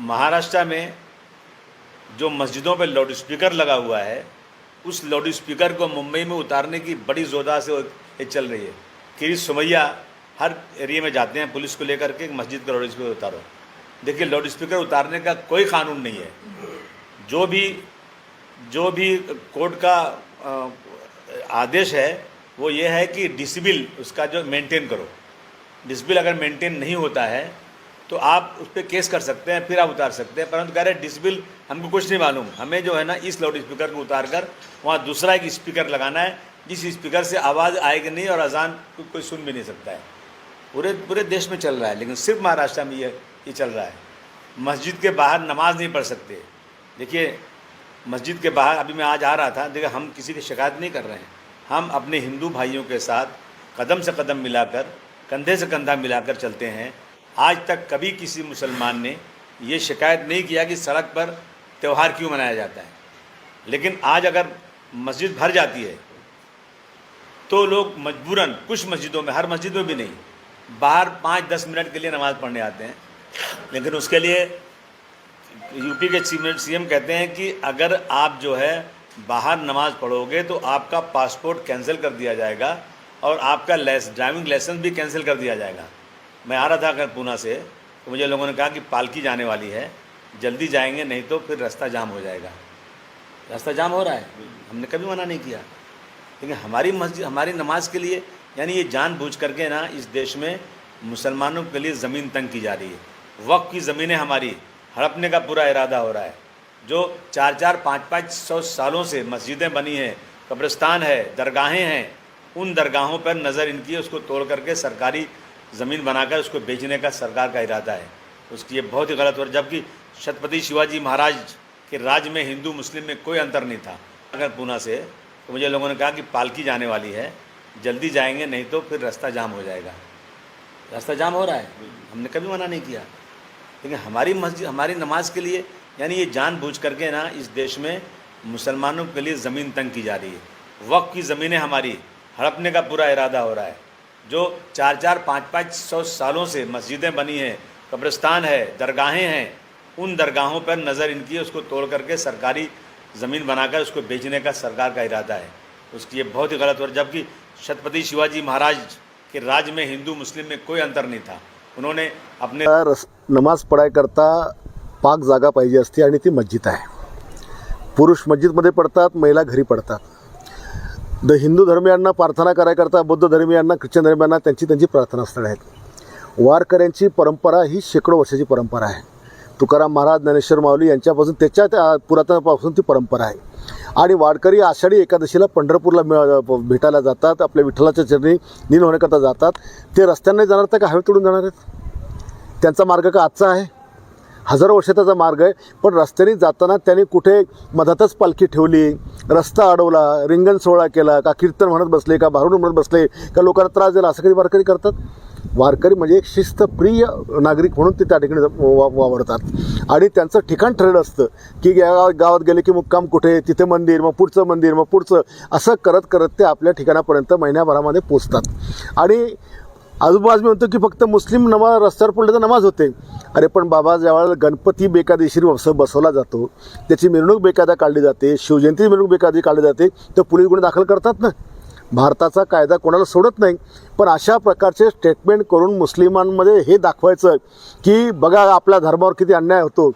महाराष्ट्र में जो मस्जिदों पे लाउड स्पीकर लगा हुआ है, उस लाउड स्पीकर को मुंबई में उतारने की बड़ी जोरदार से ये चल रही है। कि सुमैया हर एरिया में जाते हैं, पुलिस को लेकर के मस्जिद का लाउड स्पीकर उतारो। देखिए लाउड स्पीकर उतारने का कोई कानून नहीं है। जो भी जो भी कोर्ट का आदेश है, वो ये है कि डिसिबिल उसका जो मेंटेन करो। डिसबिल अगर मेंटेन नहीं होता है तो आप उस पर केस कर सकते हैं, फिर आप उतार सकते हैं। परंतु कह रहे डिसबिल हमको कुछ नहीं मालूम। हमें जो है ना, इस लाउड स्पीकर को उतार कर, वहाँ दूसरा एक स्पीकर लगाना है, जिस स्पीकर से आवाज़ आएगी नहीं और अजान को कोई सुन भी नहीं सकता है। पूरे पूरे देश में चल रहा है, लेकिन सिर्फ़ महाराष्ट्र में ये ये चल रहा है। मस्जिद के बाहर नमाज़ नहीं पढ़ सकते। देखिए, मस्जिद के बाहर, अभी मैं आज आ रहा था, देखिए, हम किसी की शिकायत नहीं कर रहे हैं। हम अपने हिंदू भाइयों के साथ कदम से कदम मिलाकर, कंधे से कंधा मिलाकर चलते हैं। आज तक कभी किसी मुसलमान ने ये शिकायत नहीं किया कि सड़क पर त्यौहार क्यों मनाया जाता है। लेकिन आज अगर मस्जिद भर जाती है तो लोग मजबूरन कुछ मस्जिदों में, हर मस्जिद में भी नहीं, बाहर पाँच दस मिनट के लिए नमाज़ पढ़ने आते हैं। लेकिन उसके लिए यूपी के सीएम कहते हैं कि अगर आप जो है बाहर नमाज़ पढ़ोगे तो आपका पासपोर्ट कैंसिल कर दिया जाएगा और आपका ड्राइविंग लाइसेंस भी कैंसिल कर दिया जाएगा। मैं आ रहा था पूना से तो मुझे लोगों ने कहा कि पालकी जाने वाली है, जल्दी जाएँगे, नहीं तो फिर रास्ता जाम हो जाएगा। रास्ता जाम हो रहा है? हमने कभी मना नहीं किया। लेकिन हमारी मस्जिद, हमारी नमाज़ के लिए, यानी ये जानबूझ करके ना, इस देश में मुसलमानों के लिए ज़मीन तंग की जा रही है। वक्त की ज़मीनें हमारी, हड़पने का पूरा इरादा हो रहा है। जो चार चार, पाँच पाँच, सौ सालों से मस्जिदें बनी हैं, कब्रिस्तान है, दरगाहें हैं, उन दरगाहों पर नज़र इनकी, उसको तोड़ करके सरकारी ज़मीन बनाकर उसको बेचने का सरकार का इरादा है। उसकी ये बहुत ही गलत और जबकि छत्रपति शिवाजी महाराज के राज्य में हिंदू मुस्लिम में कोई अंतर नहीं था। अगर पूना से तो मुझे लोगों ने कहा कि पालकी जाने वाली है। जल्दी जाएँगे, नहीं तो फिर रास्ता जाम हो जाएगा। रास्ता जाम हो रहा है। हमने कभी मना नहीं किया। लेकिन हमारी मस्जिद, हमारी नमाज़ के लिए, यानी ये जानबूझ करके ना, इस देश में मुसलमानों के लिए ज़मीन तंग की जा रही है। वक्त की ज़मीनें हमारी, हड़पने का पूरा इरादा हो रहा है। जो चार चार, पाँच पाँच सौ सालों से मस्जिदें बनी हैं, कब्रिस्तान है, दरगाहें हैं, उन दरगाहों पर नज़र इनकी उसको तोड़ करके सरकारी ज़मीन बनाकर उसको बेचने का सरकार का इरादा है। उसकी ये बहुत ही गलत और जबकि छत्रपति शिवाजी महाराज के राज्य में हिंदू, मुस्लिम में कोई अंतर नहीं था। उन्होंने अपने नमाज़ पडायकरता पाक जागा पाहिजे असते आणि ती मस्जिद आहे पुरुष मस्जिदमध्ये पडतात, महिला घरी पडतात। द हिंदू धर्मियांना प्रार्थना करायकरता बौद्ध धर्मियांना ख्रिश्चन धर्मियांना त्यांची त्यांची प्रार्थनास्थळं आहेत. वारकऱ्यांची परंपरा ही शेकडो वर्षाची परंपरा आहे. तुकाराम महाराज ज्ञानेश्वर माऊली यांच्यापासून त्याच्या त्या पुरातनापासून ती परंपरा आहे. आणि वारकरी आषाढी एकादशीला पंढरपूरला मिळ- भेटायला जातात आपल्या विठ्ठलाच्या चरणी नील होण्याकरता जातात. ते रस्त्यांना जाणार तर का? हवे तोडून जाणार आहेत? त्यांचा मार्ग का आजचा आहे? हजारो वर्षाचा मार्ग आहे. पण रस्त्याने जाताना त्यांनी कुठे मधातच पालखी ठेवली रस्ता अडवला रिंगण सोहळा केला का कीर्तन म्हणत बसले का भारुड म्हणत बसले का लोकांना त्रास दिला असं कधी वारकरी करतात? वारकरी म्हणजे एक शिस्तप्रिय नागरिक म्हणून ते त्या ठिकाणी वा- वावरतात. आणि त्यांचं ठिकाण ठरलं असतं की या गावात गेले की मुक्काम कुठे तिथे मंदिर मग पुढचं मंदिर मग पुढचं असं करत करत ते आपल्या ठिकाणापर्यंत महिन्याभरामध्ये पोचतात. आणि आजूबाजू मी म्हणतो की फक्त मुस्लिम नमाज रस्त्यावर पडले तर नमाज होते. अरे पण बाबा ज्यावेळेला गणपती बेकायदेशीर बस बसवला जातो त्याची मिरवणूक बेकायदा काढली जाते शिवजयंती मिरवणूक बेकायदा काढली जाते तर पोलीस गुन्हे दाखल करतात ना? भारताचा कायदा कोणाला सोडत नाही. पण अशा प्रकारचे स्टेटमेंट करून मुस्लिमांमध्ये हे दाखवायचं की बघा आपल्या धर्मावर किती अन्याय होतो.